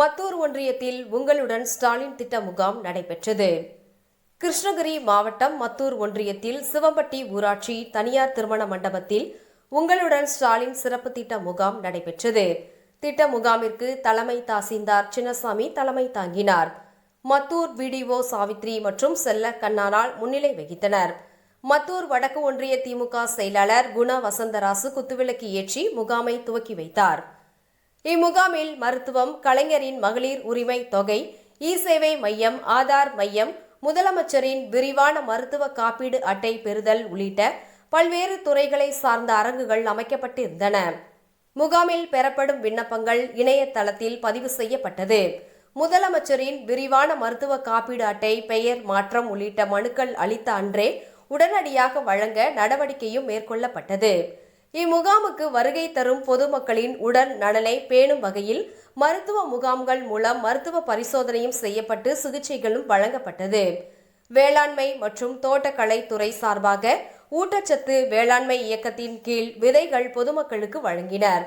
மத்தூர் ஒன்றியத்தில் உங்களுடன் ஸ்டாலின் திட்ட முகாம் நடைபெற்றது. கிருஷ்ணகிரி மாவட்டம் மத்தூர் ஒன்றியத்தில் சிவம்பட்டி ஊராட்சி தனியார் திருமண மண்டபத்தில் உங்களுடன் ஸ்டாலின் சிறப்பு திட்ட முகாம் நடைபெற்றது. திட்ட முகாமிற்கு தலைமை தாசில்தார் சின்னசாமி தலைமை தாங்கினார். மத்தூர் விடிஓ சாவித்ரி மற்றும் செல்ல கண்ணாரால் முன்னிலை வகித்தனர். மத்தூர் வடக்கு ஒன்றிய திமுக செயலாளர் குண வசந்தராசு குத்துவிளக்கு ஏற்றி முகாமை துவக்கி வைத்தார். இம்முகாமில் மருத்துவம் கலைஞரின் மகளிர் உரிமை தொகை இ சேவை மையம் ஆதார் மையம் முதலமைச்சரின் விரிவான மருத்துவ காப்பீடு அட்டை பெறுதல் உள்ளிட்ட பல்வேறு துறைகளை சார்ந்த அரங்குகள் அமைக்கப்பட்டிருந்தன. முகாமில் பெறப்படும் விண்ணப்பங்கள் இணையதளத்தில் பதிவு செய்யப்பட்டது. முதலமைச்சரின் விரிவான மருத்துவ காப்பீடு அட்டை பெயர் மாற்றம் உள்ளிட்ட மனுக்கள் அளித்த அன்றே உடனடியாக வழங்க நடவடிக்கையும் மேற்கொள்ளப்பட்டது. இம்முகாமுக்கு வருகை தரும் பொதுமக்களின் உடல் நலனை பேணும் வகையில் மருத்துவ முகாம்கள் மூலம் மருத்துவ பரிசோதனையும் செய்யப்பட்டு சிகிச்சைகளும் வழங்கப்பட்டது. வேளாண்மை மற்றும் தோட்டக்கலை துறை சார்பாக ஊட்டச்சத்து வேளாண்மை இயக்கத்தின் கீழ் விதைகள் பொதுமக்களுக்கு வழங்கினர்.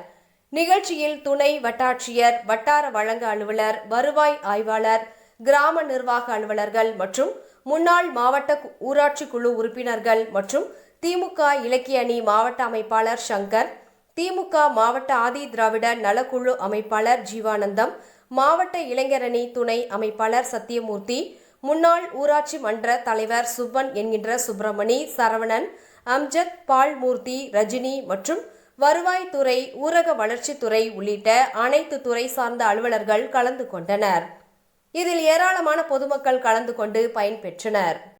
நிகழ்ச்சியில் துணை வட்டாட்சியர் வட்டார வழங்க அலுவலர் வருவாய் ஆய்வாளர் கிராம நிர்வாக அலுவலர்கள் மற்றும் முன்னாள் மாவட்ட ஊராட்சி குழு உறுப்பினர்கள் மற்றும் திமுக இலக்கிய அணி மாவட்ட அமைப்பாளர் சங்கர் திமுக மாவட்ட ஆதி திராவிட நலக்குழு அமைப்பாளர் ஜீவானந்தம் மாவட்ட இளைஞரணி துணை அமைப்பாளர் சத்தியமூர்த்தி முன்னாள் ஊராட்சி மன்ற தலைவர் சுப்பன் என்கின்ற சுப்பிரமணி சரவணன் அம்ஜத் பால்மூர்த்தி ரஜினி மற்றும் வருவாய்த்துறை ஊரக வளர்ச்சித்துறை உள்ளிட்ட அனைத்து துறை சார்ந்த அலுவலர்கள் கலந்து கொண்டனர். இதில் ஏராளமான பொதுமக்கள் கலந்து கொண்டு பயன்பெற்றனர்